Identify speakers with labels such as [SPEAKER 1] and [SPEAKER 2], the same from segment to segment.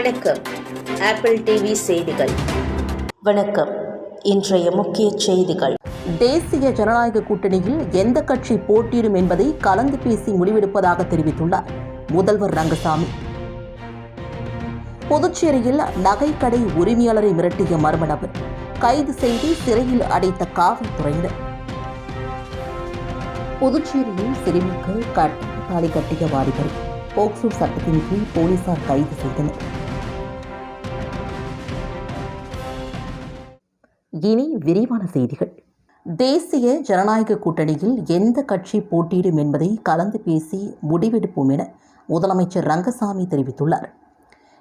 [SPEAKER 1] வணக்கம். Apple TV செய்திகள். வணக்கம். இன்றைய முக்கிய செய்திகள்.
[SPEAKER 2] தேசிய ஜனநாயக கூட்டணியில் எந்த கட்சி போட்டியிடும் என்பதை கலந்து பேசி முடிவெடுப்பதாக தெரிவித்துள்ளார் முதல்வர் ரங்கசாமி. புதுச்சேரியில் நகைக்கடை உரிமையாளரை மிரட்டிய மர்ம நபர். கைது செய்து சிறையில் அடைத்த காவல்துறையினர். புதுச்சேரியில் சிறுமிக்கு கட்ட கட்டிய வாலிபர். போக்சோ சட்டத்தின் கீழ் போலீசார் கைது செய்தனர். இனி விரிவான செய்திகள். தேசிய ஜனநாயக கூட்டணியில் எந்த கட்சி போட்டியிடும் என்பதை கலந்து பேசி முடிவெடுப்போம் என முதலமைச்சர் ரங்கசாமி தெரிவித்துள்ளார்.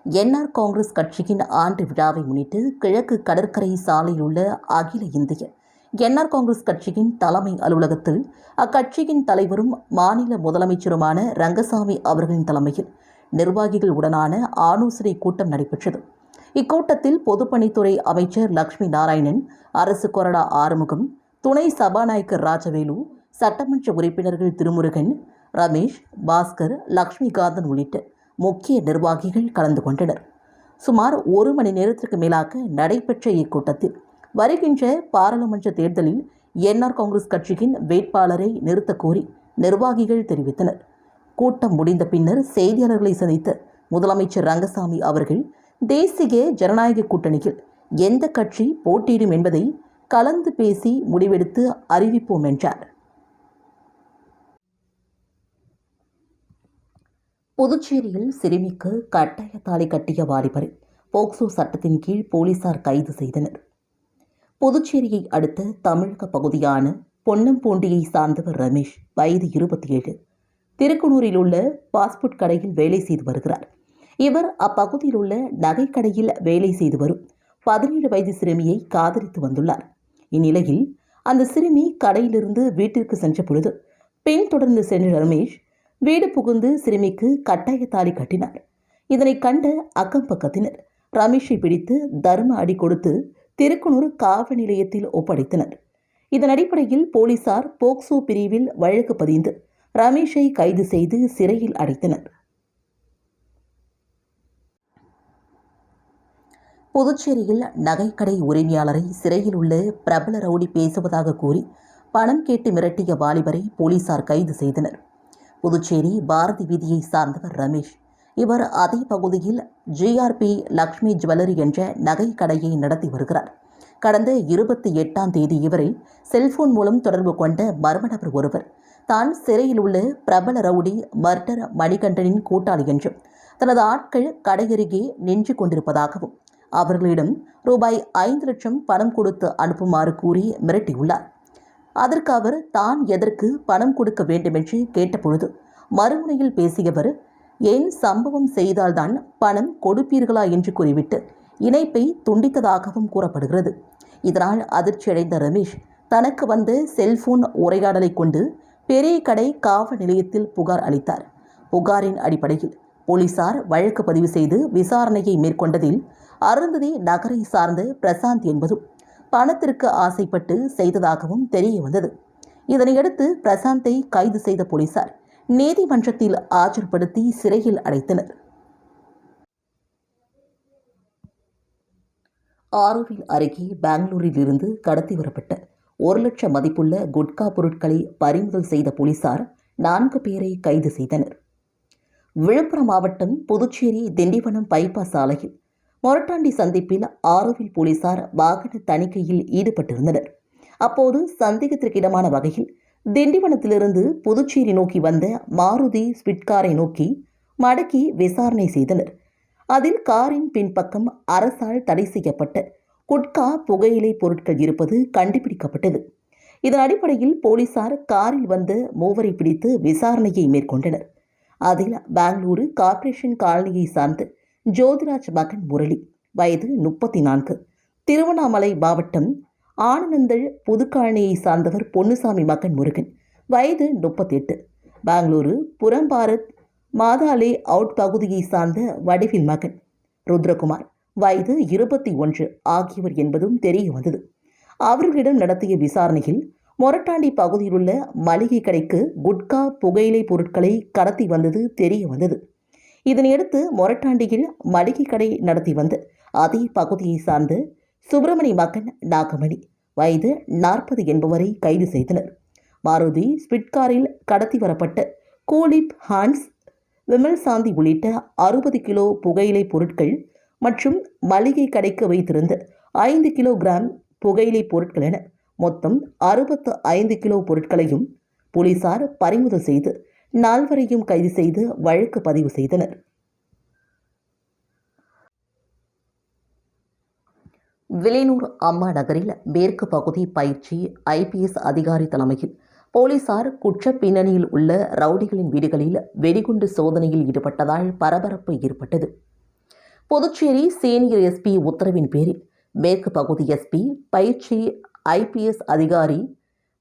[SPEAKER 2] என்ஆர் காங்கிரஸ் கட்சியின் ஆண்டு விழாவை முன்னிட்டு கிழக்கு கடற்கரை சாலையில் உள்ள அகில இந்திய என்ஆர் காங்கிரஸ் கட்சியின் தலைமை அலுவலகத்தில் அக்கட்சியின் தலைவரும் மாநில முதலமைச்சருமான ரங்கசாமி அவர்களின் தலைமையில் நிர்வாகிகள் உடனான ஆலோசனை கூட்டம் நடைபெற்றது. இக்கூட்டத்தில் பொதுப்பணித்துறை அமைச்சர் லக்ஷ்மி நாராயணன் அரசு கொறடா ஆறுமுகம் துணை சபாநாயகர் ராஜவேலு சட்டமன்ற உறுப்பினர்கள் திருமுருகன் ரமேஷ் பாஸ்கர் லக்ஷ்மிகாந்தன் உள்ளிட்ட முக்கிய நிர்வாகிகள் கலந்து கொண்டனர். சுமார் ஒரு மணி நேரத்திற்கு மேலாக நடைபெற்ற இக்கூட்டத்தில் வருகின்ற பாராளுமன்ற தேர்தலில் என்ஆர் காங்கிரஸ் கட்சியின் வேட்பாளரை நிறுத்த கோரி நிர்வாகிகள் தெரிவித்தனர். கூட்டம் முடிந்த பின்னர் செய்தியாளர்களை சந்தித்த முதலமைச்சர் ரங்கசாமி அவர்கள் தேசிய ஜனநாயக கூட்டணியில் எந்த கட்சி போட்டியிடும் என்பதை கலந்து பேசி முடிவெடுத்து அறிவிப்போம் என்றார். புதுச்சேரியில் சிறுமிக்கு கட்டாய தாலி கட்டிய வாலிபரை போக்சோ சட்டத்தின் கீழ் போலீசார் கைது செய்தனர். புதுச்சேரியை அடுத்த தமிழக பகுதியான பொன்னம்பூண்டியை சார்ந்தவர் ரமேஷ் வயது இருபத்தி ஏழு. திருக்குனூரில் உள்ள பாஸ்போர்ட் கடையில் வேலை செய்து வருகிறார். இவர் அப்பகுதியில் உள்ள நகைக்கடையில் வேலை செய்து வரும். பதினேழு வயது சிறுமியை காதலித்து வந்துள்ளார். இந்நிலையில் அந்த சிறுமி கடையிலிருந்து வீட்டிற்கு சென்ற பொழுது பெண் தொடர்ந்து சென்ற ரமேஷ் வீடு புகுந்து சிறுமிக்கு கட்டாய தாலி கட்டினார். இதனை கண்ட அக்கம் பக்கத்தினர் ரமேஷை பிடித்து தர்ம அடி கொடுத்து திருக்குனூர் காவல் நிலையத்தில் ஒப்படைத்தனர். இதன் அடிப்படையில் போலீசார் போக்சோ பிரிவில் வழக்கு பதிந்து ரமேஷை கைது செய்து சிறையில் அடைத்தனர். புதுச்சேரியில் நகைக்கடை உரிமையாளரை சிறையில் உள்ள பிரபல ரவுடி பேசுவதாக கூறி பணம் கேட்டு மிரட்டிய வாலிபரை போலீசார் கைது செய்தனர். புதுச்சேரி பாரதி வீதியை சார்ந்தவர் ரமேஷ். இவர் அதே பகுதியில் ஜிஆர்பி லக்ஷ்மி ஜுவல்லரி என்ற நகை கடையை நடத்தி வருகிறார். கடந்த இருபத்தி எட்டாம் தேதி இவரை செல்போன் மூலம் தொடர்பு கொண்ட மர்ம நபர் ஒருவர். தான் சிறையில் உள்ள பிரபல ரவுடி மர்டர் மணிகண்டனின் கூட்டாளி என்றும் தனது ஆட்கள் கடையருகே நின்று கொண்டிருப்பதாகவும் அவர்களிடம் ரூபாய் ஐந்து லட்சம் பணம் கொடுத்து அனுப்புமாறு கூறி மிரட்டியுள்ளார். அதற்கு அவர் தான் எதற்கு பணம் கொடுக்க வேண்டுமென்று கேட்டபொழுது மறுமுனையில் பேசியவர் ஏன் சம்பவம் செய்தால்தான் பணம் கொடுப்பீர்களா? என்று கூறிவிட்டு இணைப்பை துண்டித்ததாகவும் கூறப்படுகிறது. இதனால் அதிர்ச்சியடைந்த ரமேஷ் தனக்கு வந்த செல்போன் உரையாடலை கொண்டு பெரிய கடை காவல் நிலையத்தில் புகார் அளித்தார். புகாரின் அடிப்படையில் போலீசார் வழக்கு பதிவு செய்து விசாரணையை மேற்கொண்டதில் அருந்ததி நகரை சார்ந்த பிரசாந்த் என்பதும் பணத்திற்கு ஆசைப்பட்டு செய்ததாகவும் தெரிய வந்தது. இதனையடுத்து பிரசாந்தை கைது செய்த போலீசார் நீதிமன்றத்தில் ஆஜர்படுத்தி சிறையில் அடைத்தனர். ஆரோவில் அருகே பெங்களூரில் இருந்து கடத்தி வரப்பட்ட ஒரு லட்சம் மதிப்புள்ள குட்கா பொருட்களை பறிமுதல் செய்த போலீசார் நான்கு பேரை கைது செய்தனர். விழுப்புரம் மாவட்டம் புதுச்சேரி திண்டிவனம் பைபாஸ் சாலையில் மொரட்டாண்டி சந்திப்பில் ஆரோவில் போலீசார் வாகன தணிக்கையில் ஈடுபட்டிருந்தனர். அப்போது சந்தேகத்திற்கிடமான வகையில் திண்டிவனத்திலிருந்து புதுச்சேரி நோக்கி வந்த மாருதி ஸ்விட்காரை நோக்கி மடக்கி விசாரணை செய்தனர். அதில் காரின் பின்பக்கம் அரசால் தடை செய்யப்பட்ட குட்கா புகையிலை பொருட்கள் இருப்பது கண்டுபிடிக்கப்பட்டது. இதன் அடிப்படையில் போலீசார் காரில் வந்த மூவரை பிடித்து விசாரணையை மேற்கொண்டனர். அதில் பெங்களூரு கார்ப்பரேஷன் காலனியை சார்ந்த ஜோதிராஜ் மகன் முரளி வயது முப்பத்தி நான்கு திருவண்ணாமலை மாவட்டம் ஆனந்தல் புதுக்காணியை சார்ந்தவர் பொன்னுசாமி மகன் முருகன் வயது முப்பத்தெட்டு. பெங்களூரு புறம்பாரத் மாதாலே அவுட் பகுதியை சார்ந்த வடிவில் மகன். ருத்ரகுமார் வயது இருபத்தி ஒன்று. ஆகியவர் என்பதும் தெரிய வந்தது. அவர்களிடம் நடத்திய விசாரணையில் மொரட்டாண்டி பகுதியில் உள்ள மளிகை கடைக்கு குட்கா புகையிலை பொருட்களை கடத்தி வந்தது தெரிய வந்தது. இதனையடுத்து மொரட்டாண்டியில் மளிகை கடை நடத்தி வந்து அதே பகுதியை சார்ந்த சுப்பிரமணி மகன் நாகமணி. வயது நாற்பது என்பவரை கைது செய்தனர். மாருதி ஸ்பிட்காரில் கடத்தி வரப்பட்ட கூலிப் ஹான்ஸ் விமல் சாந்தி உள்ளிட்ட அறுபது கிலோ புகையிலை பொருட்கள் மற்றும் மளிகை கடைக்கு வைத்திருந்த ஐந்து கிலோ கிராம் புகையிலை பொருட்கள் என மொத்தம் அறுபத்து ஐந்து கிலோ பொருட்களையும் போலீசார் பறிமுதல் செய்து நால்வரையும் கைது செய்து வழக்கு பதிவு செய்தனர். விலையூர் அம்மா நகரில் மேற்கு பகுதி பயிற்சி ஐபிஎஸ் அதிகாரி தலைமையில் போலீசார் குற்ற பின்னணியில் உள்ள ரவுடிகளின் வீடுகளில் வெடிகுண்டு சோதனையில் ஈடுபட்டதால் பரபரப்பு ஏற்பட்டது. புதுச்சேரி சீனியர் எஸ்பி உத்தரவின் பேரில் மேற்கு பகுதி எஸ்பி பயிற்சி ஐபிஎஸ் அதிகாரி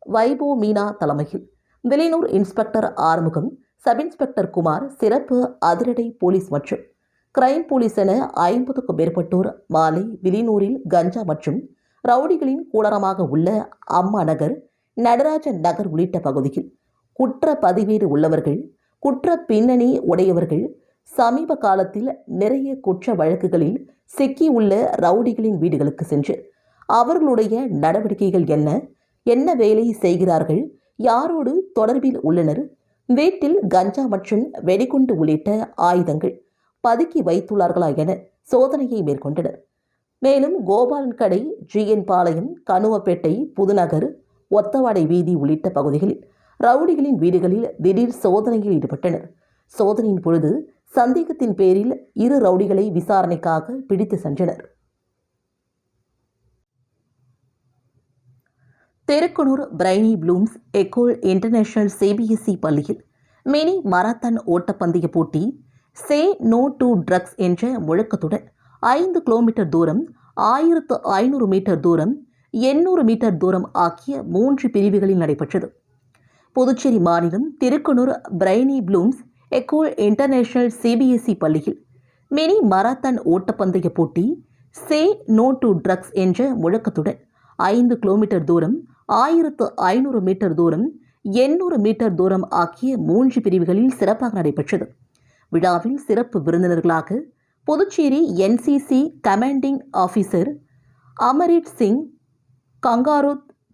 [SPEAKER 2] வைபோ மீனா தலைமையில் Vilaiyur inspector Arumugam sub inspector Kumar சிறப்பு அதிரடை போலீஸ் மற்றும் கிரைம் போலீஸ் என ஐம்பதுக்கும் மேற்பட்டோர் மாலை விலினூரில் கஞ்சா மற்றும் ரவுடிகளின் கூடாரமாக உள்ள அம்மா நகர் நடராஜன் நகர் உள்ளிட்ட பகுதியில் குற்ற பதிவேடு உள்ளவர்கள் குற்ற பின்னணி உடையவர்கள் சமீப காலத்தில் நிறைய குற்ற வழக்குகளில் சிக்கியுள்ள ரவுடிகளின் வீடுகளுக்கு சென்று அவர்களுடைய நடவடிக்கைகள் என்ன என்ன வேலை செய்கிறார்கள் யாரோடு தொடர்பில் உள்ளனர்? வீட்டில் கஞ்சா மற்றும் வெடிகுண்டு உள்ளிட்ட ஆயுதங்கள் பதுக்கி வைத்துள்ளார்களா என சோதனையை மேற்கொண்டனர். மேலும் கோபாலன் கடை ஜிஎன் பாளையம் கனுவப்பேட்டை புதுநகர் ஒத்தவாடை வீதி உள்ளிட்ட பகுதிகளில் ரவுடிகளின் வீடுகளில் திடீர் சோதனையில் ஈடுபட்டனர். சோதனையின் பொழுது சந்தேகத்தின் பேரில் இரு ரவுடிகளை விசாரணைக்காக பிடித்து சென்றனர். Thirukkanur brainy blooms ecole international CBSE பள்ளியில் மினி மராத்தான் ஓட்டப்பந்தய போட்டி சே நோ டு ட்ரக்ஸ் என்ற முழக்கத்துடன் ஐந்து கிலோமீட்டர் தூரம் ஆயிரத்து ஐநூறு மீட்டர் தூரம் எண்ணூறு மீட்டர் தூரம் ஆகிய மூன்று பிரிவுகளில் நடைபெற்றது. புதுச்சேரி மாநிலம் Thirukkanur brainy blooms ecole international CBSE பள்ளியில் மினி மராத்தான் ஓட்டப்பந்தய போட்டி சே நோ டு ட்ரக்ஸ் என்ற முழக்கத்துடன் ஐந்து கிலோமீட்டர் தூரம் ஆயிரத்து ஐநூறு மீட்டர் தூரம் எண்ணூறு மீட்டர் தூரம் ஆகிய மூன்று பிரிவுகளில் சிறப்பாக நடைபெற்றது. விழாவில் சிறப்பு விருந்தினர்களாக Puducherry NCC commanding officer Amreet Singh kangaroo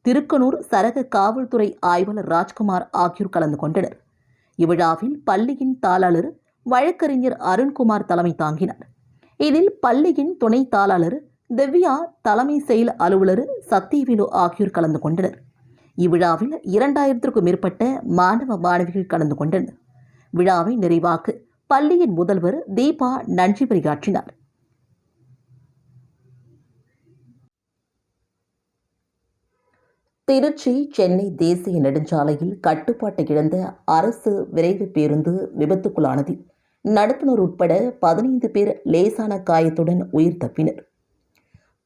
[SPEAKER 2] Thirukkanur சரக காவல்துறை ஆய்வாளர் ராஜ்குமார் ஆகியோர் கலந்து கொண்டனர். இவ்விழாவில் பள்ளியின் தாளாளர் வழக்கறிஞர் அருண்குமார் தலைமை தாங்கினார். இதில் பள்ளியின் துணை தாளாளர் திவ்யா தலைமை செயல் அலுவலர் சத்தியவேலு ஆகியோர் கலந்து கொண்டனர். இவ்விழாவில் இரண்டாயிரத்திற்கும் மேற்பட்ட மாணவ மாணவிகள் கலந்து கொண்டனர். விழாவை நிறைவாக்க பள்ளியின் முதல்வர் தீபா நன்றி உரையாற்றினார். திருச்சி சென்னை தேசிய நெடுஞ்சாலையில் கட்டுப்பாட்டை இழந்த அரசு விரைவு பேருந்து விபத்துக்குள்ளானதில் நடத்துனர் உட்பட பதினைந்து பேர் லேசான காயத்துடன் உயிர் தப்பினர்.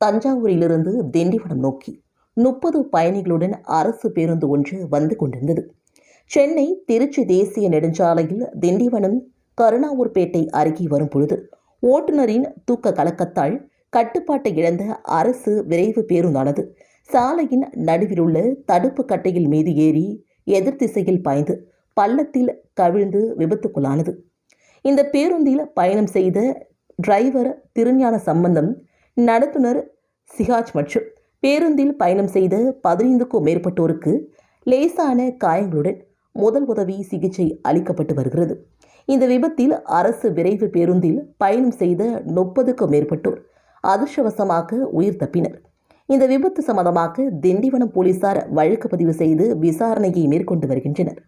[SPEAKER 2] தஞ்சாவூரிலிருந்து திண்டிவனம் நோக்கி முப்பது பயணிகளுடன் அரசு பேருந்து ஒன்று வந்து கொண்டிருந்தது. சென்னை திருச்சி தேசிய நெடுஞ்சாலையில் திண்டிவனம் கருணாவூர்பேட்டை அருகே வரும் பொழுது ஓட்டுநரின் தூக்க கலக்கத்தால் கட்டுப்பாட்டை இழந்த அரசு விரைவு பேருந்தானது. சாலையின் நடுவிலுள்ள தடுப்பு கட்டையில் மீது ஏறி எதிர் திசையில் பாய்ந்து பள்ளத்தில் கவிழ்ந்து விபத்துக்குள்ளானது. இந்த பேருந்தில் பயணம் செய்த டிரைவர் திருஞான சம்பந்தம் நடத்துனர் சிகாஜ் மற்றும் பேருந்தில் பயணம் செய்த பதினைந்துக்கும் மேற்பட்டோருக்கு லேசான காயங்களுடன் முதல் உதவி சிகிச்சை அளிக்கப்பட்டு வருகிறது. இந்த விபத்தில் அரசு விரைவு பேருந்தில் பயணம் செய்த முப்பதுக்கும் மேற்பட்டோர் அதிர்ஷ்டவசமாக உயிர் தப்பினர். இந்த விபத்து சம்பந்தமாக திண்டிவனம் போலீசார் வழக்கு பதிவு செய்து விசாரணையை மேற்கொண்டு வருகின்றனர்.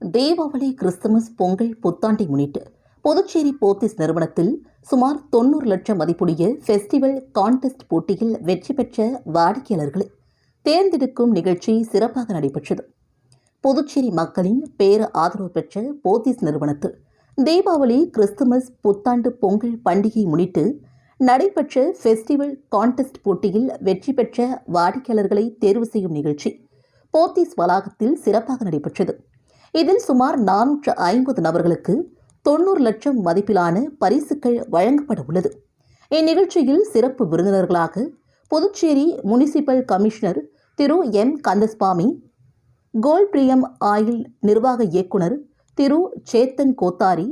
[SPEAKER 2] தீபாவளி கிறிஸ்துமஸ் பொங்கல் புத்தாண்டை முன்னிட்டு புதுச்சேரி போத்திஸ் நிறுவனத்தில் சுமார் தொண்ணூறு லட்சம் மதிப்புடைய ஃபெஸ்டிவல் கான்டெஸ்ட் போட்டியில் வெற்றி பெற்ற வாடிக்கையாளர்களை தேர்ந்தெடுக்கும் நிகழ்ச்சி சிறப்பாக நடைபெற்றது. புதுச்சேரி மக்களின் பேர ஆதரவு பெற்ற போத்தீஸ் நிறுவனத்தில் தீபாவளி கிறிஸ்துமஸ் புத்தாண்டு பொங்கல் பண்டிகை முன்னிட்டு நடைபெற்ற ஃபெஸ்டிவல் கான்டெஸ்ட் போட்டியில் வெற்றி பெற்ற வாடிக்கையாளர்களை தேர்வு செய்யும் நிகழ்ச்சி போத்தீஸ் வளாகத்தில் சிறப்பாக நடைபெற்றது. இதில் சுமார் நானூற்று ஐம்பது நபர்களுக்கு தொண்ணூறு லட்சம் மதிப்பிலான பரிசுகள் வழங்கப்பட உள்ளது இந்நிகழ்ச்சியில் சிறப்பு விருந்தினர்களாக Puducherry municipal commissioner Thiru. M. Kandaswamy கோல் பிரியம் ஆயில் நிர்வாக இயக்குனர் திரு. சேத்தன் கோத்தாரி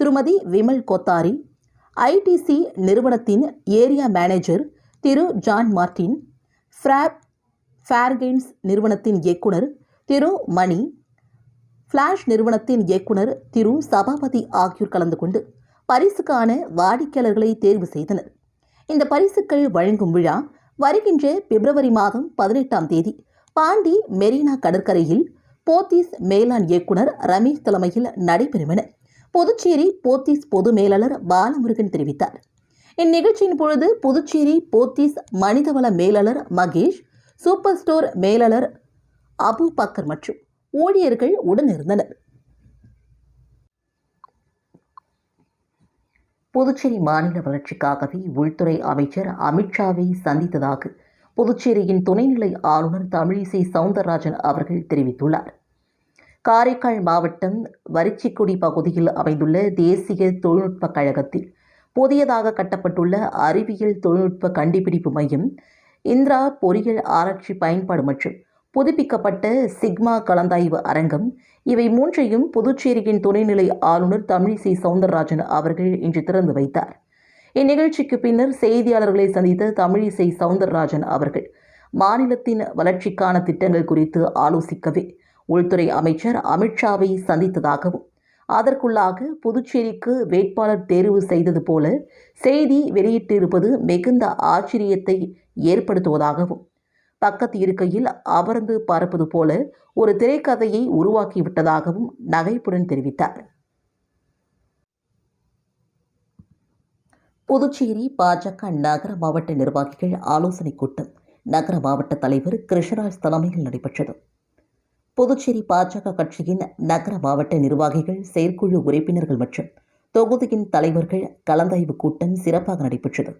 [SPEAKER 2] திருமதி விமல் கோத்தாரி ஐடிசி நிறுவனத்தின் area manager Thiru. John Martin ஃப்ராப் ஃபேர்கெயின்ஸ் நிறுவனத்தின் இயக்குனர் திரு. மணி ஃப்ளாஷ் நிறுவனத்தின் இயக்குனர் திரு சபாபதி ஆகியோர் கலந்து கொண்டு பரிசுக்கான வாடிக்கையாளர்களை தேர்வு செய்தனர். இந்த பரிசுகள் வழங்கும் விழா வருகின்ற பிப்ரவரி மாதம் பதினெட்டாம் தேதி பாண்டி மெரினா கடற்கரையில் போத்தீஸ் மேலாண் இயக்குனர் ரமேஷ் தலைமையில் நடைபெறும் என புதுச்சேரி போத்தீஸ் பொது மேலாளர் பாலமுருகன் தெரிவித்தார். இந்நிகழ்ச்சியின் பொழுது புதுச்சேரி போத்தீஸ் மனிதவள மேலாளர் மகேஷ் சூப்பர் ஸ்டோர் மேலாளர் அபு பக்கர் மற்றும் ஊழியர்கள் உடனிருந்தனர். புதுச்சேரி மாநில வளர்ச்சிக்காகவே உள்துறை அமைச்சர் அமித்ஷாவை சந்தித்ததாக புதுச்சேரியின் துணைநிலை ஆளுநர் தமிழிசை சவுந்தரராஜன் அவர்கள் தெரிவித்துள்ளார். காரைக்கால் மாவட்டம் வரிச்சிக்குடி பகுதியில் அமைந்துள்ள தேசிய தொழில்நுட்பக் கழகத்தில் புதியதாக கட்டப்பட்டுள்ள அறிவியல் தொழில்நுட்ப கண்டுபிடிப்பு மையம் இந்திரா பொறியியல் ஆராய்ச்சி பயன்பாடு மற்றும் புதுப்பிக்கப்பட்ட சிக்மா கலந்தாய்வு அரங்கம். இவை மூன்றையும் புதுச்சேரியின் துணைநிலை ஆளுநர் தமிழிசை சவுந்தரராஜன் அவர்கள் இன்று திறந்து வைத்தார். இந்நிகழ்ச்சிக்கு பின்னர் செய்தியாளர்களை சந்தித்த தமிழிசை சவுந்தரராஜன் அவர்கள் மாநிலத்தின் வளர்ச்சிக்கான திட்டங்கள் குறித்து ஆலோசிக்கவே உள்துறை அமைச்சர் அமித்ஷாவை சந்தித்ததாகவும் அதற்குள்ளாக புதுச்சேரிக்கு வேட்பாளர் தேர்வு செய்தது போல செய்தி வெளியிட்டிருப்பது மிகுந்த ஆச்சரியத்தை ஏற்படுத்துவதாகவும் பக்கத்து இருக்கையில் அமர்ந்து பார்ப்பது போல ஒரு திரைக்கதையை உருவாக்கிவிட்டதாகவும் நகைப்புடன் தெரிவித்தார். புதுச்சேரி பாஜக நகர மாவட்ட நிர்வாகிகள் ஆலோசனைக் கூட்டம் நகர மாவட்ட தலைவர் கிருஷ்ணராஜ் தலைமையில் நடைபெற்றது. புதுச்சேரி பாஜக கட்சியின் நகர மாவட்ட நிர்வாகிகள் செயற்குழு உறுப்பினர்கள் மற்றும் தொகுதியின் தலைவர்கள் கலந்தாய்வு கூட்டம் சிறப்பாக நடைபெற்றது.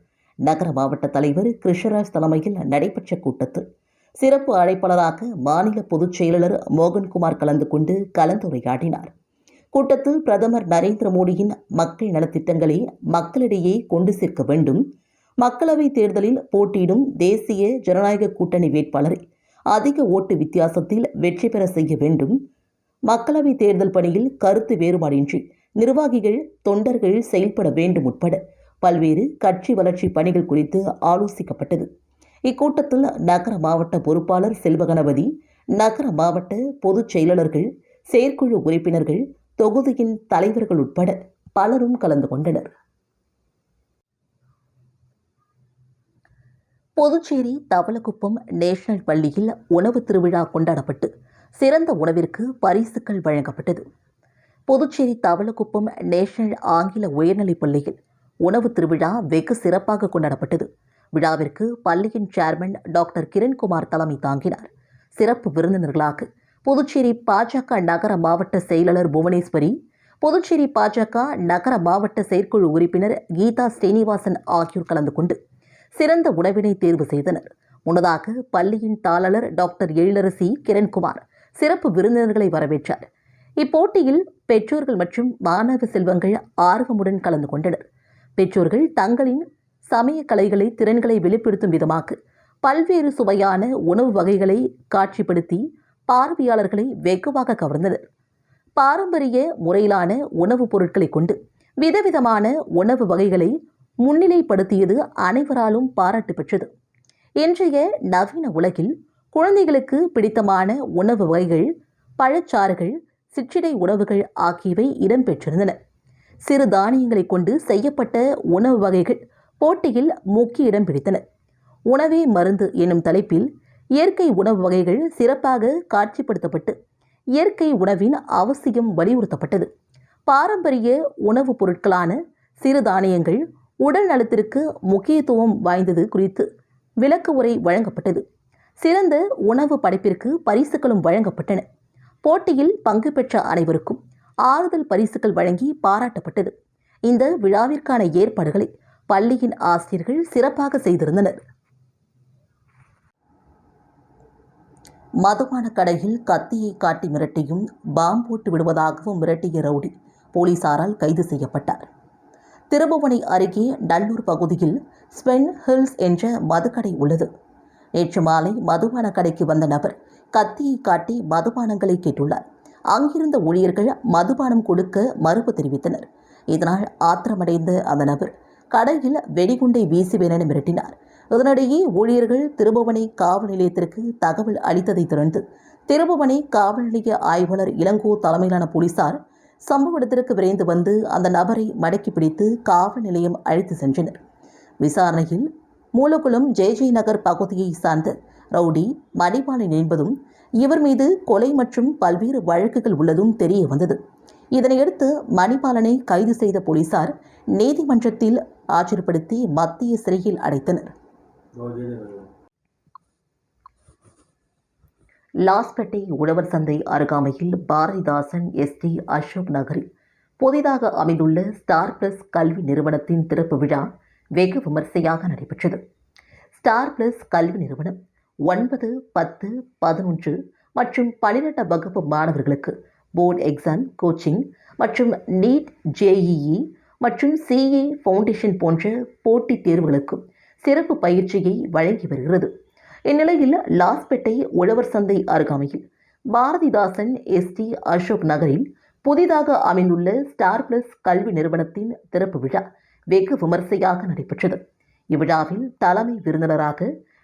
[SPEAKER 2] நகர மாவட்ட தலைவர் கிருஷ்ணராஜ் தலைமையில் நடைபெற்ற கூட்டத்தில் சிறப்பு அழைப்பாளராக மாநில பொதுச் செயலாளர் மோகன்குமார் கலந்து கொண்டு கலந்துரையாடினார். கூட்டத்தில் பிரதமர் நரேந்திர மோடியின் மக்கள் நலத்திட்டங்களை மக்களிடையே கொண்டு சேர்க்க வேண்டும். மக்களவைத் தேர்தலில் போட்டியிடும் தேசிய ஜனநாயக கூட்டணி வேட்பாளரை அதிக ஓட்டு வித்தியாசத்தில் வெற்றி பெற செய்ய வேண்டும். மக்களவைத் தேர்தல் பணியில் கருத்து வேறுபாடின்றி நிர்வாகிகள் தொண்டர்கள் செயல்பட வேண்டும் உட்பட பல்வேறு கட்சி வளர்ச்சி பணிகள் குறித்து ஆலோசிக்கப்பட்டது. இக்கூட்டத்தில் நகர மாவட்ட பொறுப்பாளர் செல்வகணபதி நகர மாவட்ட பொதுச் செயலாளர்கள் செயற்குழு உறுப்பினர்கள் தொகுதியின் தலைவர்கள் உட்பட பலரும் கலந்து கொண்டனர். புதுச்சேரி தவளக்குப்பம் நேஷனல் பள்ளியில் உணவு திருவிழா கொண்டாடப்பட்டு சிறந்த உணவிற்கு பரிசுகள் வழங்கப்பட்டது. புதுச்சேரி தவளக்குப்பம் நேஷனல் ஆங்கில உயர்நிலைப் பள்ளியில் உணவு திருவிழா வெகு சிறப்பாக கொண்டாடப்பட்டது. விழாவிற்கு பள்ளியின் சேர்மன் டாக்டர் கிரண்குமார் தலைமை தாங்கினார். சிறப்பு விருந்தினர்களாக புதுச்சேரி பாஜக நகர மாவட்ட செயலாளர் புவனேஸ்வரி புதுச்சேரி பாஜக நகர மாவட்ட செயற்குழு உறுப்பினர் கீதா ஸ்ரீனிவாசன் ஆகியோர் கலந்து கொண்டு சிறந்த உணவினை தேர்வு செய்தனர். முன்னதாக பள்ளியின் தாளர் டாக்டர் எழிலரசி கிரண்குமார் சிறப்பு விருந்தினர்களை வரவேற்றார். இப்போட்டியில் பெற்றோர்கள் மற்றும் மாணவ செல்வங்கள் ஆர்வமுடன் கலந்து கொண்டனர். பெற்றோர்கள் தங்களின் சமய கலைகளை திறன்களை வெளிப்படுத்தும் விதமாக பல்வேறு சுவையான உணவு வகைகளை காட்சிப்படுத்தி பார்வையாளர்களை வெகுவாக கவர்ந்தனர். பாரம்பரிய முறையிலான உணவுப் பொருட்களை கொண்டு விதவிதமான உணவு வகைகளை முன்னிலைப்படுத்தியது அனைவராலும் பாராட்டு பெற்றது. இன்றைய நவீன உலகில் குழந்தைகளுக்கு பிடித்தமான உணவு வகைகள் பழச்சாறுகள் சிற்றிடை உணவுகள் ஆகியவை இடம்பெற்றிருந்தன. சிறு தானியங்களை கொண்டு செய்யப்பட்ட உணவு வகைகள் போட்டியில் முக்கிய இடம் பிடித்தன. உணவே மருந்து என்னும் தலைப்பில் இயற்கை உணவு வகைகள் சிறப்பாக காட்சிப்படுத்தப்பட்டு இயற்கை உணவின் அவசியம் வலியுறுத்தப்பட்டது. பாரம்பரிய உணவுப் பொருட்களான சிறுதானியங்கள் உடல் நலத்திற்கு முக்கியத்துவம் வாய்ந்தது குறித்து விளக்கு உரை வழங்கப்பட்டது. சிறந்த உணவு படைப்பிற்கு பரிசுகளும் வழங்கப்பட்டன. போட்டியில் பங்கு பெற்ற அனைவருக்கும் ஆறுதல் பரிசுகள் வழங்கி பாராட்டப்பட்டது. இந்த விழாவிற்கான ஏற்பாடுகளை பள்ளியின் ஆசிரியர்கள் சிறப்பாக செய்திருந்தனர். மதுபான கடையில் கத்தியை காட்டி மிரட்டியும் பாம் போட்டு விடுவதாகவும் மிரட்டிய ரவுடி போலீசாரால் கைது செய்யப்பட்டார். திருபுவனை அருகே நல்லூர் பகுதியில் ஸ்வென் ஹில்ஸ் என்ற மதுக்கடை உள்ளது. நேற்று மாலை மதுபான கடைக்கு வந்த நபர் கத்தியை காட்டி மதுபானங்களை கேட்டுள்ளார். அங்கிருந்த ஊழியர்கள் மதுபானம் கொடுக்க மறுப்பு தெரிவித்தனர். இதனால் ஆத்திரமடைந்த அந்த நபர் கடையில் வெடிகுண்டை வீசுவேன் என மிரட்டினார். இதனிடையே ஊழியர்கள் திருபுவனை காவல் நிலையத்திற்கு தகவல் அளித்ததைத் தொடர்ந்து திருபுவனை காவல் நிலைய ஆய்வாளர் இளங்கோ தலைமையிலான போலீசார் சம்பவ இடத்திற்கு விரைந்து வந்து அந்த நபரை மடக்கி பிடித்து காவல் நிலையம் அழைத்து சென்றனர். விசாரணையில் மூலகுளம் ஜெய்ஜெய் நகர் பகுதியை சார்ந்த ரவுடி மணிபாலன் என்பதும் இவர் மீது கொலை மற்றும் பல்வேறு வழக்குகள் உள்ளதும் தெரிய வந்தது. இதனையடுத்து மணிபாலனை கைது செய்த போலீசார் நீதிமன்றத்தில் ஆஜர்படுத்தி மத்திய சிறையில் அடைத்தனர். லாஸ்பேட்டை உழவர் சந்தை அருகாமையில் பாரதிதாசன் எஸ்டி அசோக் நகரில் புதிதாக அமைந்துள்ள ஸ்டார் பிளஸ் கல்வி நிறுவனத்தின் திறப்பு விழா வெகு விமர்சையாக நடைபெற்றது. ஸ்டார் பிளஸ் கல்வி நிறுவனம் ஒன்பது பத்து பதினொன்று மற்றும் பன்னிரெண்டாம் வகுப்பு மாணவர்களுக்கு போர்டு எக்ஸாம் கோச்சிங் மற்றும் நீட் ஜேஇஇ மற்றும் சிஏ ஃபவுண்டேஷன் போன்ற போட்டித் தேர்வுகளுக்கும் சிறப்பு பயிற்சியை வழங்கி வருகிறது. இந்நிலையில் லாஸ்பேட்டை உழவர் சந்தை அருகாமையில் பாரதிதாசன் எஸ்டி அசோக் நகரில் புதிதாக அமைந்துள்ள ஸ்டார் பிளஸ் கல்வி நிறுவனத்தின் திறப்பு விழா வெகு விமர்சையாக நடைபெற்றது. இவ்விழாவில் தலைமை விருந்தினராக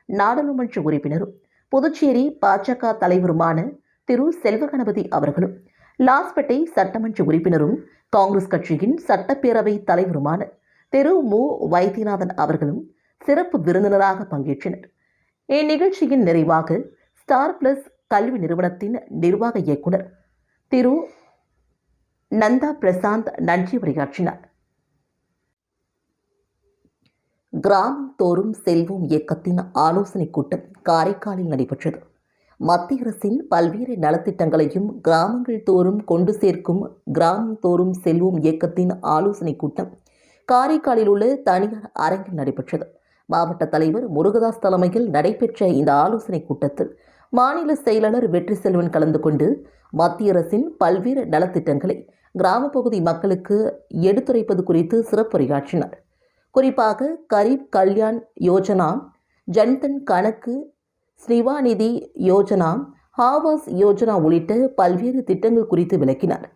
[SPEAKER 2] நாடாளுமன்ற உறுப்பினரும் புதுச்சேரி பாஜக தலைவருமான திரு செல்வகணபதி அவர்களும் லாஸ்பேட்டை சட்டமன்ற உறுப்பினரும் காங்கிரஸ் கட்சியின் சட்டப்பேரவை தலைவருமான திரு மு. வைத்தியநாதன் அவர்களும் சிறப்பு விருந்தினராக பங்கேற்றனர். இந்நிகழ்ச்சியின் நிறைவாக ஸ்டார் பிளஸ் கல்வி நிறுவனத்தின் நிர்வாக இயக்குனர் திரு நந்தா பிரசாந்த் நன்றி உரையாற்றினார். கிராமம் தோறும் செல்வோம் இயக்கத்தின் ஆலோசனைக் கூட்டம் காரைக்காலில் நடைபெற்றது. மத்திய அரசின் பல்வேறு நலத்திட்டங்களையும் கிராமங்கள் தோறும் கொண்டு சேர்க்கும் கிராமம் தோறும் செல்வோம் இயக்கத்தின் ஆலோசனைக் கூட்டம் காரைக்காலில் உள்ள தனியார் அரங்கில் நடைபெற்றது. மாவட்ட தலைவர் முருகதாஸ் தலைமையில் நடைபெற்ற இந்த ஆலோசனைக் கூட்டத்தில் மாநில செயலாளர் வெற்றி செல்வன் கலந்து கொண்டு மத்திய அரசின் பல்வேறு நலத்திட்டங்களை கிராமப்பகுதி மக்களுக்கு எடுத்துரைப்பது குறித்து சிறப்புரையாற்றினார். குறிப்பாக கரீப் கல்யாண் யோஜனா ஜன்தன் கணக்கு ஸ்ரீவாநிதி யோஜனா ஆவாஸ் யோஜனா உள்ளிட்ட பல்வேறு திட்டங்கள் குறித்து விளக்கினார்.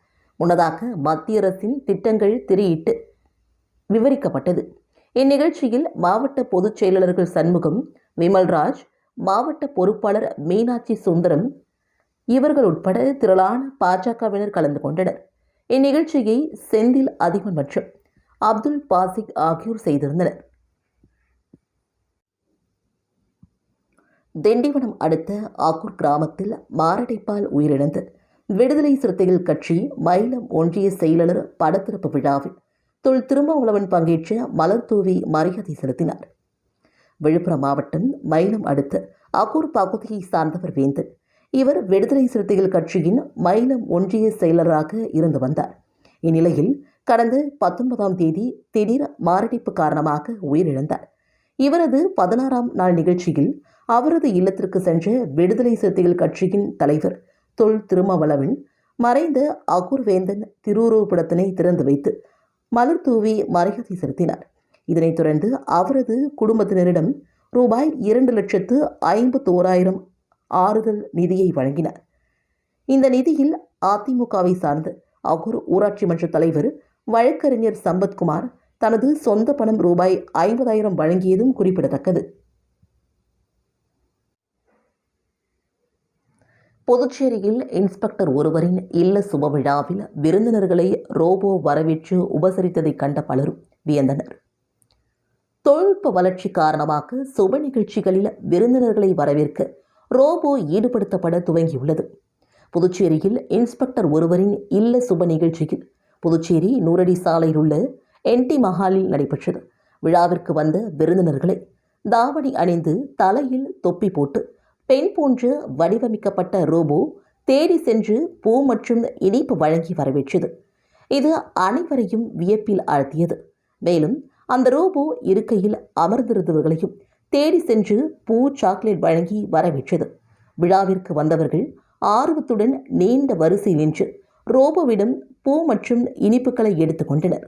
[SPEAKER 2] முன்னதாக மத்திய அரசின் திட்டங்கள் திரையிட்டு விவரிக்கப்பட்டது. இந்நிகழ்ச்சியில் மாவட்ட பொதுச் செயலாளர்கள் சண்முகம் விமல்ராஜ் மாவட்ட பொறுப்பாளர் மீனாட்சி சுந்தரம் இவர்கள் உட்பட திரளான பாஜகவினர் கலந்து கொண்டனர். இந்நிகழ்ச்சியை செந்தில் அதிபன் மற்றும் அப்துல் பாசிக் ஆகியோர் செய்திருந்தனர். திண்டிவனம் அடுத்த ஆக்கூர் கிராமத்தில் மாரடைப்பால் உயிரிழந்து விடுதலை சிறுத்தைகள் கட்சி மயிலம் ஒன்றிய செயலாளர் படத்திறப்பு விழாவில் தொல் திருமாவளவன் பங்கேற்ற மலர் தூவி மரியாதை செலுத்தினார். விழுப்புரம் மாவட்டம் மயிலம் அடுத்த அகூர் பகுதியை சார்ந்தவர் வேந்தன் இவர் விடுதலை சிறுத்தைகள் கட்சியின் மயிலம் ஒன்றிய செயலராக இருந்து வந்தார். இந்நிலையில் கடந்த பத்தொன்பதாம் தேதி திடீர் மாரடைப்பு காரணமாக உயிரிழந்தார். இவரது பதினாறாம் நாள் நிகழ்ச்சியில் அவரது இல்லத்திற்கு சென்ற விடுதலை சிறுத்தைகள் கட்சியின் தலைவர் தொல் திருமாவளவன் மறைந்த அகுர்வேந்தன் திருவுருவப்படத்தினை திறந்து வைத்து மலர் தூவி மரியாதை செலுத்தினார். இதனைத் தொடர்ந்து அவரது குடும்பத்தினரிடம் ரூபாய் இரண்டு லட்சத்து ஐம்பத்தோராயிரம் ஆறுதல் நிதியை வழங்கினார். இந்த நிதியில் அதிமுகவை சார்ந்த அகூர் ஊராட்சி மன்ற தலைவர் வழக்கறிஞர் சம்பத்குமார் தனது சொந்த பணம் ரூபாய் ஐம்பதாயிரம் வழங்கியதும் குறிப்பிடத்தக்கது. புதுச்சேரியில் இன்ஸ்பெக்டர் ஒருவரின் இல்ல சுப விழாவில் விருந்தினர்களை ரோபோ வரவேற்று உபசரித்ததை கண்ட பலரும் வியந்தனர். தொழில்நுட்ப வளர்ச்சி காரணமாக சுப நிகழ்ச்சிகளில் விருந்தினர்களை வரவேற்க ரோபோ ஈடுபடுத்தப்பட துவங்கியுள்ளது. புதுச்சேரியில் இன்ஸ்பெக்டர் ஒருவரின் இல்ல சுப நிகழ்ச்சியில் புதுச்சேரி நூறடி சாலையில் உள்ள என்டி மஹாலில் நடைபெற்றது. விழாவிற்கு வந்த விருந்தினர்களை தாவணி அணிந்து தலையில் தொப்பி போட்டு பெண் போன்று வடிவமைக்கப்பட்ட ரோபோ தேடி சென்று பூ மற்றும் இனிப்பு வழங்கி வரவேற்றது. இது அனைவரையும் வியப்பில் ஆழ்த்தியது. மேலும் அந்த ரோபோ இருக்கையில் அமர்ந்திருந்தவர்களையும் தேடி சென்று பூ சாக்லேட் வழங்கி வரவேற்றது. விழாவிற்கு வந்தவர்கள் ஆர்வத்துடன் நீண்ட வரிசையில் நின்று ரோபோவிடம் பூ மற்றும் இனிப்புகளை எடுத்துக்கொண்டனர்.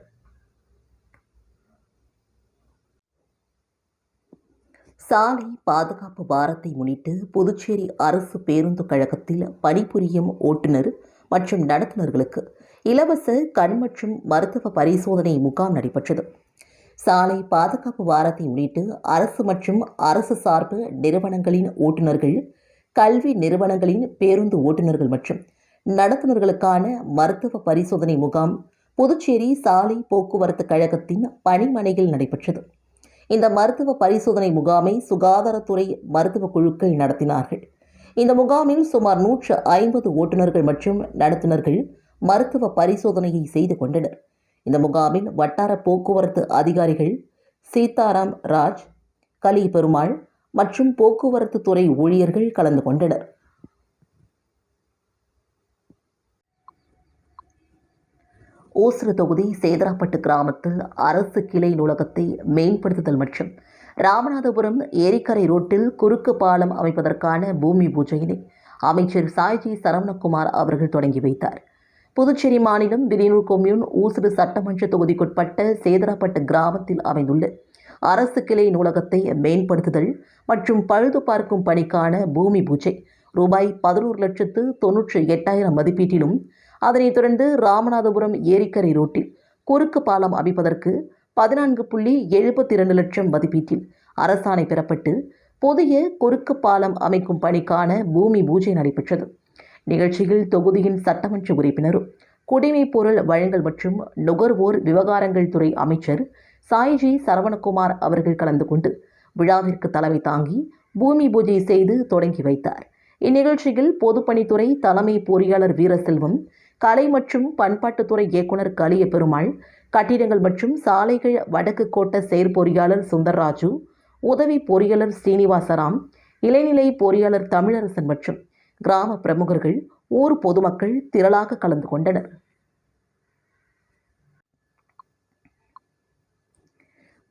[SPEAKER 2] சாலை பாதுகாப்பு வாரத்தை முன்னிட்டு புதுச்சேரி அரசு பேருந்து கழகத்தில் பணிபுரியும் ஓட்டுநர் மற்றும் நடத்துனர்களுக்கு இலவச கண் மற்றும் மருத்துவ பரிசோதனை முகாம் நடைபெற்றது. சாலை பாதுகாப்பு வாரத்தை முன்னிட்டு அரசு மற்றும் அரசு சார்பு நிறுவனங்களின் ஓட்டுநர்கள் கல்வி நிறுவனங்களின் பேருந்து ஓட்டுநர்கள் மற்றும் நடத்துனர்களுக்கான மருத்துவ பரிசோதனை முகாம் புதுச்சேரி சாலை போக்குவரத்து கழகத்தின் பணிமனையில் நடைபெற்றது. இந்த மருத்துவ பரிசோதனை முகாமை சுகாதாரத்துறை மருத்துவ குழுக்கள் நடத்தினார்கள். இந்த முகாமில் சுமார் நூற்று ஐம்பது ஓட்டுநர்கள் மற்றும் நடத்துனர்கள் மருத்துவ பரிசோதனையை செய்து கொண்டனர். இந்த முகாமில் வட்டார போக்குவரத்து அதிகாரிகள் சீதாராம் ராஜ் கலி பெருமாள் மற்றும் போக்குவரத்து துறை ஊழியர்கள் கலந்து கொண்டனர். ஓசூர் தொகுதி சேதராப்பட்டு கிராமத்தில் அரசு கிளை நூலகத்தை மேம்படுத்துதல் மற்றும் ராமநாதபுரம் ஏரிக்கரை ரோட்டில் குறுக்கு பாலம் அமைப்பதற்கான பூமி பூஜையினை அமைச்சர் சாய்ஜி சரவணகுமார் அவர்கள் தொடங்கி வைத்தார். புதுச்சேரி மாநிலம் விரியனூர் கொம்யூன் ஊசுடு சட்டமன்ற தொகுதிக்குட்பட்ட சேதராப்பட்டு கிராமத்தில் அமைந்துள்ள அரசு கிளை நூலகத்தை மேம்படுத்துதல் மற்றும் பழுது பார்க்கும் பணிக்கான பூமி பூஜை ரூபாய் பதினோரு லட்சத்து தொன்னூற்றி எட்டாயிரம் மதிப்பீட்டிலும் அதனைத் தொடர்ந்து ராமநாதபுரம் ஏரிக்கரை ரோட்டில் குறுக்கு பாலம் அமைப்பதற்கு பதினான்கு புள்ளி எழுபத்தி இரண்டு லட்சம் மதிப்பீட்டில் அரசாணை பெறப்பட்டு புதிய குறுக்கு பாலம் அமைக்கும் பணிக்கான பூமி பூஜை நடைபெற்றது. நிகழ்ச்சியில் தொகுதியின் சட்டமன்ற உறுப்பினரும் குடிமைப் பொருள் வழங்கல் மற்றும் நுகர்வோர் விவகாரங்கள் துறை அமைச்சர் சாய்ஜி சரவணகுமார் அவர்கள் கலந்து கொண்டு விழாவிற்கு தலைமை தாங்கி பூமி பூஜை செய்து தொடங்கி வைத்தார். இந்நிகழ்ச்சியில் பொதுப்பணித்துறை தலைமை பொறியாளர் வீரசெல்வம் கலை மற்றும் பண்பாட்டுத்துறை இயக்குனர் கலிய பெருமாள் கட்டிடங்கள் மற்றும் சாலைகள் வடக்கு கோட்ட செயற்பொறியாளர் சுந்தர்ராஜு உதவி பொறியாளர் ஸ்ரீனிவாசராம் இளைநிலை பொறியாளர் தமிழரசன் மற்றும் கிராம பிரமுகர்கள் ஊர் பொதுமக்கள் திரளாக கலந்து கொண்டனர்.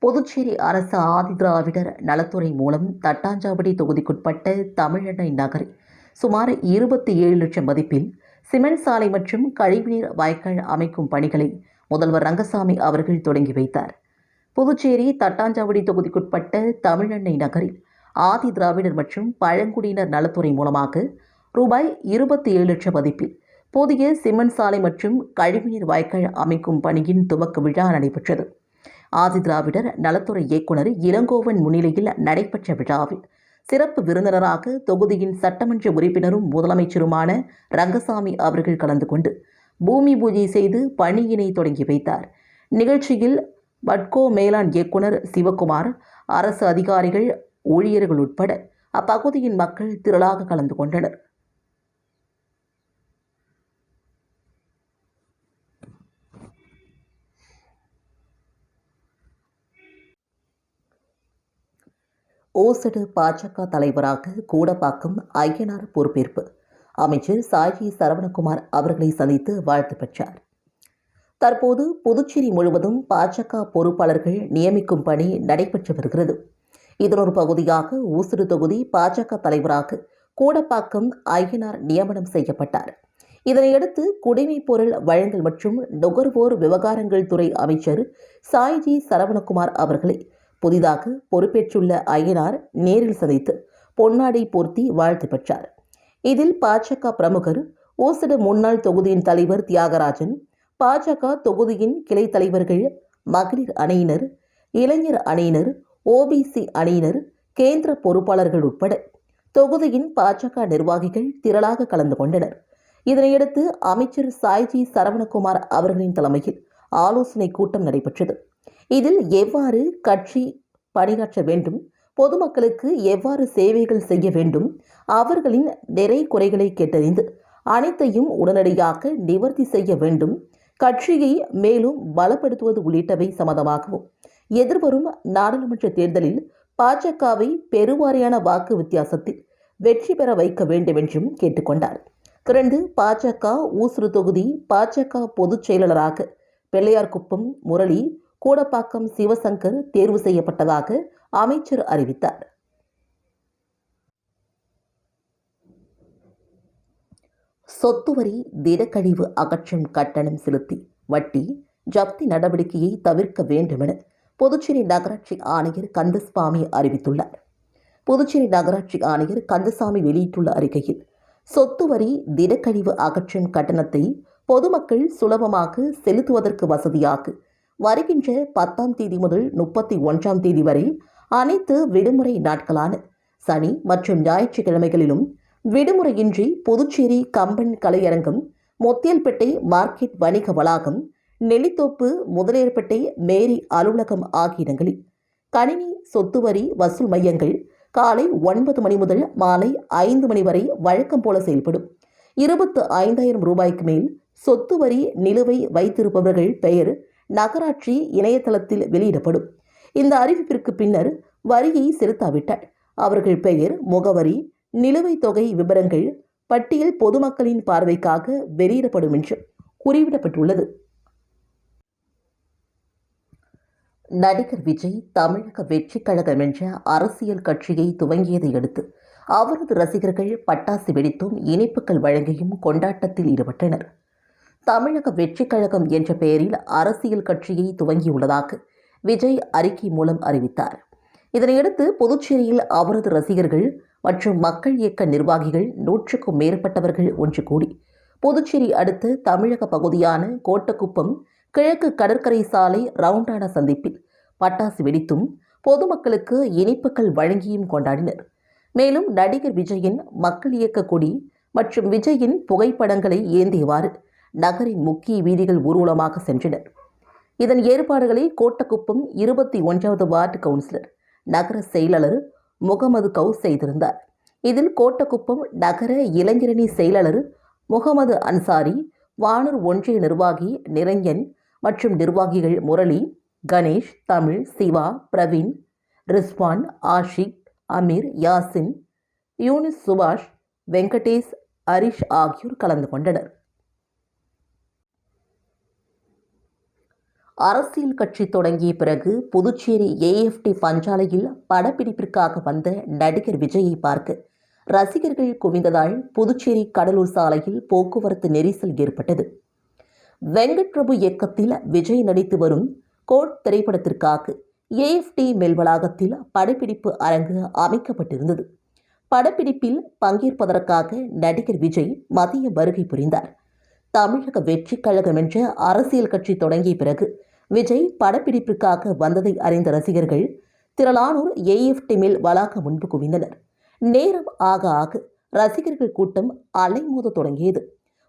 [SPEAKER 2] புதுச்சேரி அரசு ஆதிதிராவிடர் நலத்துறை மூலம் தட்டாஞ்சாவடி தொகுதிக்குட்பட்ட தமிழெண்ணை நகரில் சுமார் இருபத்தி ஏழு லட்சம் மதிப்பில் சிமெண்ட் சாலை மற்றும் கழிவுநீர் வாய்க்கால் அமைக்கும் பணிகளை முதல்வர் ரங்கசாமி அவர்கள் தொடங்கி வைத்தார். புதுச்சேரி தட்டாஞ்சாவடி தொகுதிக்குட்பட்ட தமிழெண்ணெய் நகரில் ஆதி திராவிடர் மற்றும் பழங்குடியினர் நலத்துறை மூலமாக ரூபாய் இருபத்தி ஏழு லட்சம் மதிப்பில் புதிய சிமெண்ட் சாலை மற்றும் கழிவுநீர் வாய்க்கால் அமைக்கும் பணியின் துவக்க விழா நடைபெற்றது. ஆதி திராவிடர் நலத்துறை இயக்குனர் இளங்கோவன் முன்னிலையில் நடைபெற்ற விழாவில் சிறப்பு விருந்தினராக தொகுதியின் சட்டமன்ற உறுப்பினரும் முதலமைச்சருமான ரங்கசாமி அவர்கள் கலந்து கொண்டு பூமி பூஜை செய்து பணியினை தொடங்கி வைத்தார். நிகழ்ச்சியில் பட்கோ மேலாண் இயக்குனர் சிவகுமார் அரசு அதிகாரிகள் ஊழியர்கள் உட்பட அப்பகுதியின் மக்கள் திரளாக கலந்து கொண்டனர். ஓசடு பாஜக தலைவராக கூடப்பாக்கம் ஐயனார் பொறுப்பேற்பு. அமைச்சர் சாயி சரவணகுமார் அவர்களை சந்தித்து வாழ்த்து பெற்றார். தற்போது புதுச்சேரி முழுவதும் பாஜக பொறுப்பாளர்கள் நியமிக்கும் பணி நடைபெற்று வருகிறது. இதனொரு பகுதியாக ஊசுடு தொகுதி பாஜக தலைவராக கூடப்பாக்கம் ஐயனார் நியமனம் செய்யப்பட்டார். இதனையடுத்து குடிமைப் பொருள் வழங்கல் மற்றும் நுகர்வோர் விவகாரங்கள் துறை அமைச்சர் சாய்ஜி சரவணகுமார் அவர்களை புதிதாக பொறுப்பேற்றுள்ள ஐயனார் நேரில் சந்தித்து பொன்னாடை போர்த்தி வாழ்த்து பெற்றார். இதில் பாஜக பிரமுகர் ஓசடு முன்னாள் தொகுதியின் தலைவர் தியாகராஜன் பாஜக தொகுதியின் கிளை தலைவர்கள் மகளிர் அணியினர் இளைஞர் அணியினர் ஓபிசி அணியினர் கேந்திர பொறுப்பாளர்கள் உட்பட தொகுதியின் பாஜக நிர்வாகிகள் திரளாக கலந்து கொண்டனர். இதனையடுத்து அமைச்சர் சாய்ஜி சரவணகுமார் அவர்களின் தலைமையில் ஆலோசனை கூட்டம் நடைபெற்றது. இதில் எவ்வாறு கட்சி பணியாற்ற வேண்டும் பொதுமக்களுக்கு எவ்வாறு சேவைகள் செய்ய வேண்டும் அவர்களின் நிறை குறைகளை கேட்டறிந்து அனைத்தையும் உடனடியாக நிவர்த்தி செய்ய வேண்டும் கட்சியை மேலும் பலப்படுத்துவது உள்ளிட்டவை சம்மந்தமாகவும் எதிர்வரும் நாடாளுமன்ற தேர்தலில் பாஜகவை பெருவாரியான வாக்கு வித்தியாசத்தில் வெற்றி பெற வைக்க வேண்டும் என்றும் கேட்டுக்கொண்டார். கிரண்டு பாஜக ஊசுறு தொகுதி பாஜக பொதுச் செயலாளராக பிள்ளையார்குப்பம் முரளி கூடப்பாக்கம் சிவசங்கர் தேர்வு செய்யப்பட்டதாக அமைச்சர் அறிவித்தார். சொத்து வரி திடக்கழிவு அகற்றும் கட்டணம் செலுத்தி வட்டி ஜப்தி நடவடிக்கையை தவிர்க்க வேண்டுமென புதுச்சேரி நகராட்சி ஆணையர் கந்தசுவாமி அறிவித்துள்ளார். புதுச்சேரி நகராட்சி ஆணையர் கந்தசாமி வெளியிட்டுள்ள அறிக்கையில் சொத்து வரி திடக்கழிவு அகற்றும் கட்டணத்தை பொதுமக்கள் சுலபமாக செலுத்துவதற்கு வசதியாக வருகின்ற பத்தாம் தேதி முதல் முப்பத்தி ஒன்றாம் தேதி வரை அனைத்து விடுமுறை நாட்களான சனி மற்றும் ஞாயிற்றுக்கிழமைகளிலும் விடுமுறையின்றி புதுச்சேரி கம்பன் கலையரங்கம் முத்தியல்பேட்டை மார்க்கெட் வணிக வளாகம் நெல்லித்தோப்பு முதலியர்பேட்டை மேரி அலுவலகம் ஆகிய இடங்களில் கணினி சொத்து வரி வசூல் மையங்கள் காலை ஒன்பது மணி முதல் மாலை ஐந்து மணி வரை வழக்கம் போல செயல்படும். இருபத்து ஐந்தாயிரம் ரூபாய்க்கு மேல் சொத்து வரி நிலுவை வைத்திருப்பவர்கள் பெயர் நகராட்சி இணையதளத்தில் வெளியிடப்படும். இந்த அறிவிப்பிற்கு பின்னர் வரியை செலுத்தாவிட்டால் அவர்கள் பெயர் முகவரி நிலுவைத் தொகை விவரங்கள் பட்டியல் பொதுமக்களின் பார்வைக்காக வெளியிடப்படும் என்று குறிப்பிடப்பட்டுள்ளது. நடிகர் விஜய் தமிழக வெற்றிக் கழகம் என்ற அரசியல் கட்சியை துவங்கியதை அடுத்து அவரது ரசிகர்கள் பட்டாசு வெடித்தும் இனிப்புகள் வழங்கியும் கொண்டாட்டத்தில் ஈடுபட்டனர். தமிழக வெற்றி கழகம் என்ற பெயரில் அரசியல் கட்சியை துவங்கியுள்ளதாக விஜய் அறிக்கை மூலம் அறிவித்தார். இதனையடுத்து புதுச்சேரியில் அவரது ரசிகர்கள் மற்றும் மக்கள் இயக்க நிர்வாகிகள் நூற்றுக்கும் மேற்பட்டவர்கள் ஒன்று கூடி புதுச்சேரி அடுத்த தமிழக பகுதியான கோட்டக்குப்பம் கிழக்கு கடற்கரை சாலை ரவுண்டானா சந்திப்பில் பட்டாசு வெடித்தும் பொதுமக்களுக்கு இனிப்புகள் வழங்கியும் கொண்டாடினர். மேலும் நடிகர் விஜயின் மக்கள் இயக்க கொடி மற்றும் விஜயின் புகைப்படங்களை ஏந்தியவாறு நகரின் முக்கிய வீதிகள் ஊர்வலமாக சென்றனர் இதன் ஏற்பாடுகளை கோட்டக்குப்பம் இருபத்தி ஒன்றாவது வார்டு கவுன்சிலர் நகர செயலாளர் முகமது கவுஸ் செய்திருந்தார். இதில் கோட்டக்குப்பம் நகர இளைஞரணி செயலாளர் முகமது அன்சாரி வானூர் ஒன்றிய நிர்வாகி நிரஞ்சன் மற்றும் நிர்வாகிகள் முரளி கணேஷ் தமிழ் சிவா பிரவீன் ரிஸ்வான் ஆஷிக் அமீர் யாசின் யூனிஸ் சுபாஷ் வெங்கடேஷ் ஹரிஷ் ஆகியோர் கலந்து கொண்டனர். அரசியல் கட்சி தொடங்கிய பிறகு புதுச்சேரி ஏஎஃப்டி பஞ்சாலையில் படப்பிடிப்பிற்காக வந்த நடிகர் விஜயை பார்க்க ரசிகர்கள் குவிந்ததால் புதுச்சேரி கடலூர் சாலையில் போக்குவரத்து நெரிசல் ஏற்பட்டது. வெங்கட் பிரபு இயக்கத்தில் விஜய் நடித்து வரும் கோட் திரைப்படத்திற்காக ஏஎஃப்டி மெல் வளாகத்தில் படப்பிடிப்பு அரங்கு அமைக்கப்பட்டிருந்தது. படப்பிடிப்பில் பங்கேற்பதற்காக நடிகர் விஜய் மதிய வருகை புரிந்தார். தமிழக வெற்றிக் கழகம் என்ற அரசியல் கட்சி தொடங்கிய பிறகு விஜய் படப்பிடிப்பிற்காக வந்ததை அறிந்த ரசிகர்கள் திரளானோர் ஏஎஃப்டி மேல் வளாக முன்பு குவிந்தனர். நேரம் ஆக ஆக ரசிகர்கள் கூட்டம் அலைமோத தொடங்கியது.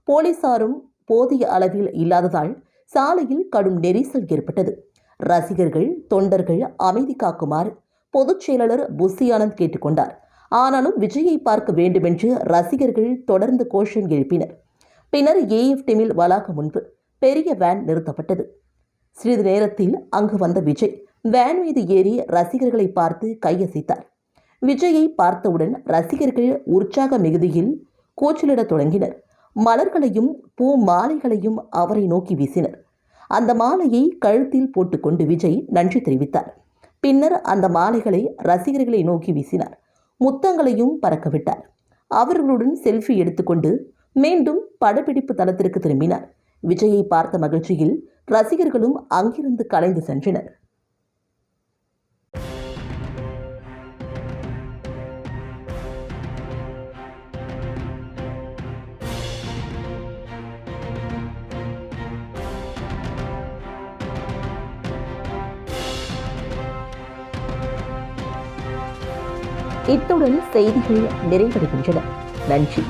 [SPEAKER 2] போலீசாரும் போதிய அளவில் இல்லாததால் சாலையில் கடும் நெரிசல் ஏற்பட்டது. ரசிகர்கள் தொண்டர்கள் அமைதி காக்குமாறு பொதுச் செயலாளர் புசி கேட்டுக்கொண்டார் ஆனாலும் விஜயை பார்க்க வேண்டுமென்று ரசிகர்கள் தொடர்ந்து கோஷம் எழுப்பினர். பின்னர் ஏஎஃப்டிமில் வளாகம் முன்பு பெரிய வேன் நிறுத்தப்பட்டது. சிறிது நேரத்தில் அங்கு வந்த விஜய் வேன் மீது ஏறி ரசிகர்களை பார்த்து கையசைத்தார். விஜயை பார்த்தவுடன் ரசிகர்கள் உற்சாக மிகுதியில் கூச்சலிடத் தொடங்கினர். மலர்களையும் பூ மாலைகளையும் அவரை நோக்கி வீசினர். அந்த மாலையை கழுத்தில் போட்டுக்கொண்டு விஜய் நன்றி தெரிவித்தார். பின்னர் அந்த மாலைகளை ரசிகர்களை நோக்கி வீசினார். முத்தங்களையும் பறக்கவிட்டார் அவர்களுடன் செல்ஃபி எடுத்துக்கொண்டு மீண்டும் படப்பிடிப்பு தளத்திற்கு திரும்பினார். விஜயை பார்த்த மகிழ்ச்சியில் ரசிகர்களும் அங்கிருந்து கலைந்து சென்றனர். இத்துடன் செய்திகள் நிறைவடைகின்றன. நன்றி.